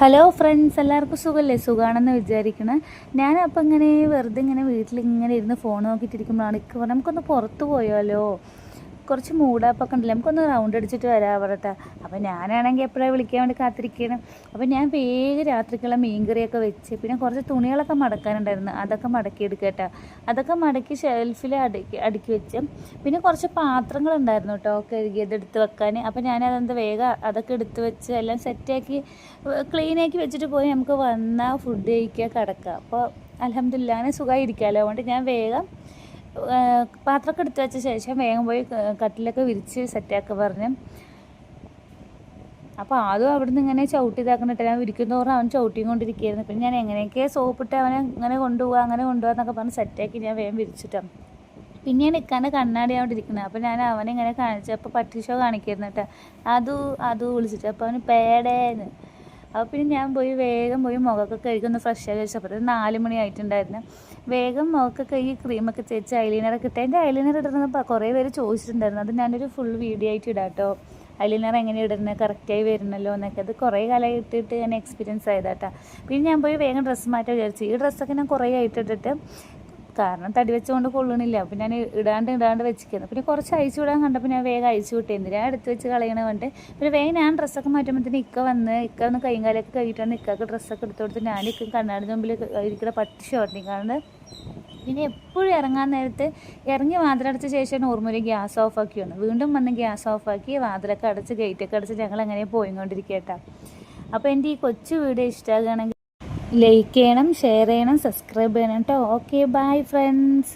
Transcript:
Hello friends എല്ലാവർക്കും സുഖമല്ലേ സുഖമാണെന്ന് വിചാരിക്കണം. ഞാനപ്പോൾ ഇങ്ങനെ വെറുതെ ഇങ്ങനെ വീട്ടിൽ ഇങ്ങനെ ഇരുന്ന് ഫോൺ നോക്കിയിട്ടിരിക്കുമ്പോഴാണ് പറഞ്ഞത് നമുക്കൊന്ന് പുറത്ത് പോയാലോ? കുറച്ച് മൂടാപ്പൊക്കെ ഉണ്ടല്ലോ? നമുക്കൊന്ന് റൗണ്ട് അടിച്ചിട്ട് വരാം പറട്ടെ അപ്പോൾ ഞാനാണെങ്കിൽ എപ്പോഴാണ് വിളിക്കാൻ വേണ്ടി കാത്തിരിക്കണം? അപ്പോൾ ഞാൻ വേഗം രാത്രിക്കുള്ള മീൻകറിയൊക്കെ വെച്ച് പിന്നെ കുറച്ച് തുണികളൊക്കെ മടക്കാനുണ്ടായിരുന്നു. അതൊക്കെ മടക്കി എടുക്കട്ടെ. അതൊക്കെ മടക്കി ഷെൽഫിൽ അടുക്കി അടുക്കി വെച്ച്. പിന്നെ കുറച്ച് പാത്രങ്ങളുണ്ടായിരുന്നു കേട്ടോ കഴുകിയത് എടുത്ത് വെക്കാൻ. അപ്പോൾ ഞാനതെന്ത് വേഗം അതൊക്കെ എടുത്ത് വെച്ച് എല്ലാം സെറ്റാക്കി ക്ലീനാക്കി വെച്ചിട്ട് പോയി നമുക്ക് വന്നാൽ ഫുഡ് കഴിക്കുക കിടക്കുക അപ്പോൾ അലഹമില്ല അങ്ങനെ സുഖമായി ഇരിക്കാമല്ലോ അതുകൊണ്ട് ഞാൻ വേഗം പാത്രമൊക്കെ എടുത്തു വെച്ച ശേഷം വേഗം പോയി കട്ടിലൊക്കെ വിരിച്ച് സെറ്റാക്കി പറഞ്ഞു. അപ്പോൾ ആദ്യം അവിടെ നിന്ന് ഇങ്ങനെ ചവിട്ടി ഇതാക്കണിട്ട് ഞാൻ വിരിക്കുന്നതോറും അവൻ ചവിട്ടിയും കൊണ്ടിരിക്കുകയായിരുന്നു പിന്നെ ഞാൻ എങ്ങനെയൊക്കെ സോപ്പിട്ട് അവനെ ഇങ്ങനെ കൊണ്ടുപോകുക അങ്ങനെ കൊണ്ടുപോകാം എന്നൊക്കെ പറഞ്ഞ് സെറ്റാക്കി ഞാൻ വേഗം വിരിച്ചിട്ടാണ് പിന്നെ നിൽക്കാണ്ട് കണ്ണാടി അവിടെ ഇരിക്കുന്നത് അപ്പോൾ ഞാൻ അവനെ ഇങ്ങനെ കാണിച്ചപ്പോൾ പട്ടി ഷോ കാണിക്കായിരുന്നു കേട്ടോ. അതു അതു വിളിച്ചിട്ട് അപ്പോൾ അവന് പേടേന്ന്. അപ്പോൾ പിന്നെ ഞാൻ പോയി വേഗം പോയി മുഖമൊക്കെ കഴുകി ഫ്രഷ് ആയി വെച്ചപ്പോൾ ഒരു നാല് മണി ആയിട്ടുണ്ടായിരുന്നു. വേഗം മുഖമൊക്കെ കഴുകി ക്രീമൊക്കെ തേച്ച് ഐലൈനറൊക്കെ ഇട്ട്. എന്റെ ഐലൈനർ ഇടുന്നത് കുറേ പേര് ചോദിച്ചിട്ടുണ്ടായിരുന്നു. അത് ഞാനൊരു ഫുൾ വീഡിയോ ആയിട്ട് ഇടാം കേട്ടോ ഐലൈനർ എങ്ങനെ ഇടുന്നത് കറക്റ്റായി വരണല്ലോ എന്നൊക്കെ. അത് കുറേ കാലമായി ഇട്ടിട്ട് ഞാൻ എക്സ്പീരിയൻസ് ആയതാട്ടാ പിന്നെ ഞാൻ പോയി വേഗം ഡ്രസ്സ് മാറ്റാൻ വിചാരിച്ചു. ഈ ഡ്രസ്സൊക്കെ ഞാൻ കുറേ ആയിട്ട് ഇട്ടിട്ട് കാരണം തടി വെച്ചുകൊണ്ട് കൊള്ളണില്ല. അപ്പം ഞാൻ ഇടാണ്ട് ഇടാണ്ട് വെച്ചിരിക്കുന്നു. പിന്നെ കുറച്ച് അയച്ചു വിടാൻ കണ്ടപ്പോൾ ഞാൻ വേഗം അയച്ചു വിട്ടേന്ന് ഞാൻ എടുത്ത് വെച്ച് കളയണ കൊണ്ട് പിന്നെ വേഗം ഞാൻ ഡ്രസ്സൊക്കെ മാറ്റുമ്പോഴത്തേന് ഇക്ക വന്ന് ഇക്ക ഒന്ന് കൈയും കാലൊക്കെ കഴിയിട്ടാണ് ഇക്കൊക്കെ ഡ്രസ്സൊക്കെ എടുത്ത് ഞാൻ ഇക്കും കണ്ണാടി മുമ്പിൽ ഇരിക്കുന്ന പട്ടി കാരണം പിന്നെ എപ്പോഴും ഇറങ്ങാൻ നേരത്ത് ഇറങ്ങി വാതിലടച്ച ശേഷം നോർമലി ഗ്യാസ് ഓഫാക്കി വന്നു വീണ്ടും വന്ന് ഗ്യാസ് ഓഫാക്കി വാതിലൊക്കെ അടച്ച് ഗേറ്റൊക്കെ അടച്ച് ഞങ്ങൾ അങ്ങനെ പോയിക്കൊണ്ടിരിക്കട്ടോ അപ്പോൾ എന്റെ ഈ കൊച്ചു വീഡിയോ ഇഷ്ടമാകുകയാണെങ്കിൽ ലൈക്ക് ചെയ്യണം ഷെയർ ചെയ്യണം സബ്സ്ക്രൈബ് ചെയ്യണം കേട്ടോ ഓക്കെ ബൈ ഫ്രണ്ട്സ്